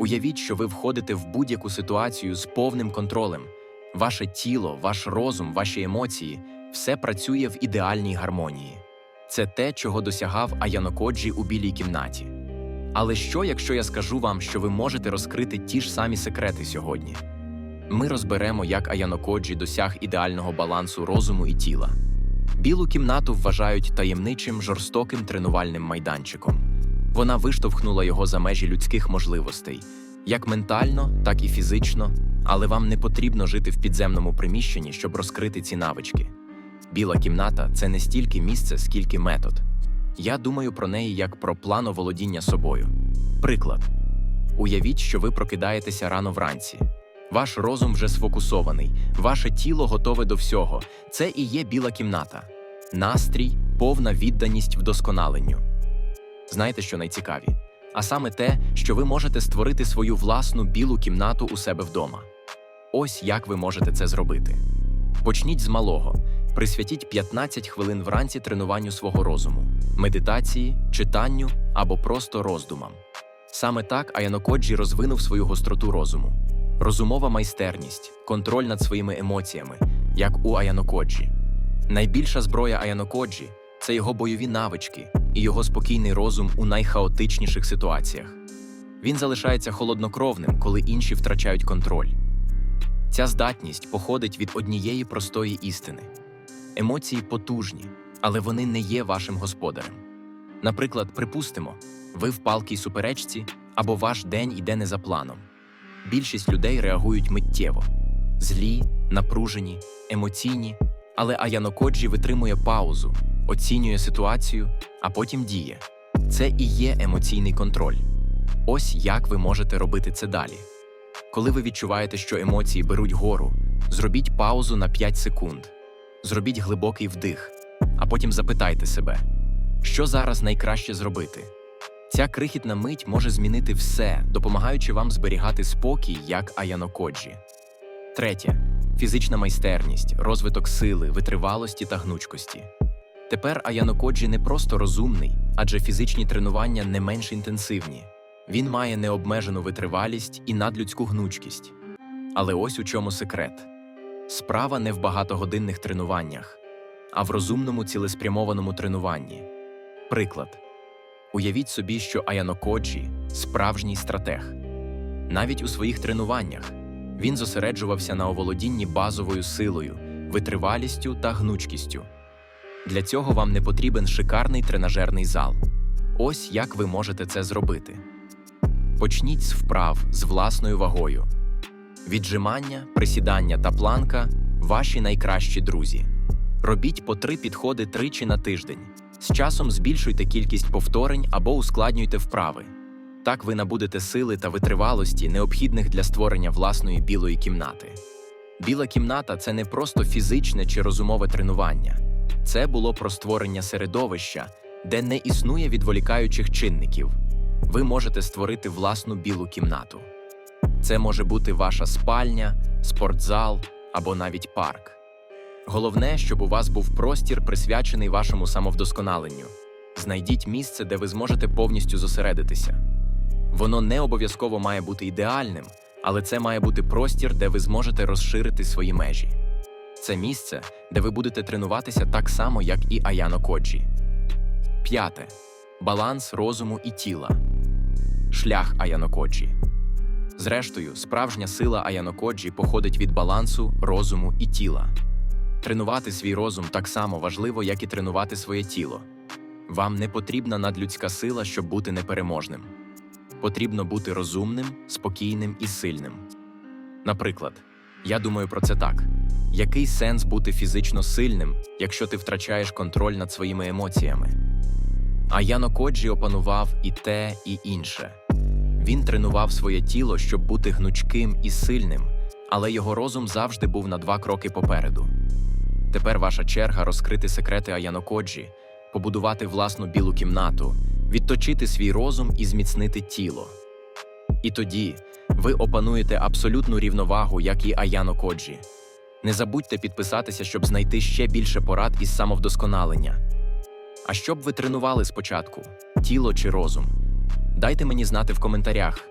Уявіть, що ви входите в будь-яку ситуацію з повним контролем. Ваше тіло, ваш розум, ваші емоції все працює в ідеальній гармонії. Це те, чого досягав Аяно Коджі у білій кімнаті. Але що, якщо я скажу вам, що ви можете розкрити ті ж самі секрети сьогодні? Ми розберемо, як Аяно Коджі досяг ідеального балансу розуму і тіла. Білу кімнату вважають таємничим жорстоким тренувальним майданчиком. Вона виштовхнула його за межі людських можливостей, як ментально, так і фізично, але вам не потрібно жити в підземному приміщенні, щоб розкрити ці навички. Біла кімната це не стільки місце, скільки метод. Я думаю про неї як про план оволодіння собою. Приклад: уявіть, що ви прокидаєтеся рано вранці. Ваш розум вже сфокусований, ваше тіло готове до всього. Це і є біла кімната. Настрій, повна відданість вдосконаленню. Знаєте, що найцікаві? А саме те, що ви можете створити свою власну білу кімнату у себе вдома. Ось як ви можете це зробити. Почніть з малого. Присвятіть 15 хвилин вранці тренуванню свого розуму, медитації, читанню або просто роздумам. Саме так Аянокоджі розвинув свою гостроту розуму. Розумова майстерність, контроль над своїми емоціями, як у Аянокоджі. Найбільша зброя Аянокоджі це його бойові навички і його спокійний розум у найхаотичніших ситуаціях. Він залишається холоднокровним, коли інші втрачають контроль. Ця здатність походить від однієї простої істини. Емоції потужні, але вони не є вашим господарем. Наприклад, припустимо, ви в палкій суперечці або ваш день йде не за планом. Більшість людей реагують миттєво злі, напружені, емоційні, але Аянокоджі витримує паузу, оцінює ситуацію, а потім діє. Це і є емоційний контроль. Ось як ви можете робити це далі. Коли ви відчуваєте, що емоції беруть гору, зробіть паузу на 5 секунд. Зробіть глибокий вдих, а потім запитайте себе, що зараз найкраще зробити. Ця крихітна мить може змінити все, допомагаючи вам зберігати спокій, як Аянокоджі. Третє фізична майстерність, розвиток сили, витривалості та гнучкості. Тепер Аянокоджі не просто розумний, адже фізичні тренування не менш інтенсивні. Він має необмежену витривалість і надлюдську гнучкість. Але ось у чому секрет. Справа не в багатогодинних тренуваннях, а в розумному цілеспрямованому тренуванні. Приклад. Уявіть собі, що Аяно Коджі – справжній стратег. Навіть у своїх тренуваннях він зосереджувався на оволодінні базовою силою, витривалістю та гнучкістю. Для цього вам не потрібен шикарний тренажерний зал. Ось як ви можете це зробити. Почніть з вправ з власною вагою. Віджимання, присідання та планка ваші найкращі друзі. Робіть по три підходи тричі на тиждень. З часом збільшуйте кількість повторень або ускладнюйте вправи. Так ви набудете сили та витривалості, необхідних для створення власної білої кімнати. Біла кімната це не просто фізичне чи розумове тренування, це було про створення середовища, де не існує відволікаючих чинників. Ви можете створити власну білу кімнату. Це може бути ваша спальня, спортзал або навіть парк. Головне, щоб у вас був простір, присвячений вашому самовдосконаленню. Знайдіть місце, де ви зможете повністю зосередитися. Воно не обов'язково має бути ідеальним, але це має бути простір, де ви зможете розширити свої межі. Це місце, де ви будете тренуватися так само, як і Аяно Коджі. П'яте баланс розуму і тіла. Шлях Аяно Коджі. Зрештою, справжня сила Аяно Коджі походить від балансу розуму і тіла. Тренувати свій розум так само важливо, як і тренувати своє тіло. Вам не потрібна надлюдська сила, щоб бути непереможним. Потрібно бути розумним, спокійним і сильним. Наприклад, я думаю про це так: який сенс бути фізично сильним, якщо ти втрачаєш контроль над своїми емоціями? А Яно Коджі опанував і те, і інше. Він тренував своє тіло, щоб бути гнучким і сильним, але його розум завжди був на два кроки попереду. Тепер ваша черга розкрити секрети Аяно Коджі, побудувати власну білу кімнату, відточити свій розум і зміцнити тіло. І тоді ви опануєте абсолютну рівновагу, як і Аяно Коджі. Не забудьте підписатися, щоб знайти ще більше порад із самовдосконалення. А що б ви тренували спочатку тіло чи розум? Дайте мені знати в коментарях.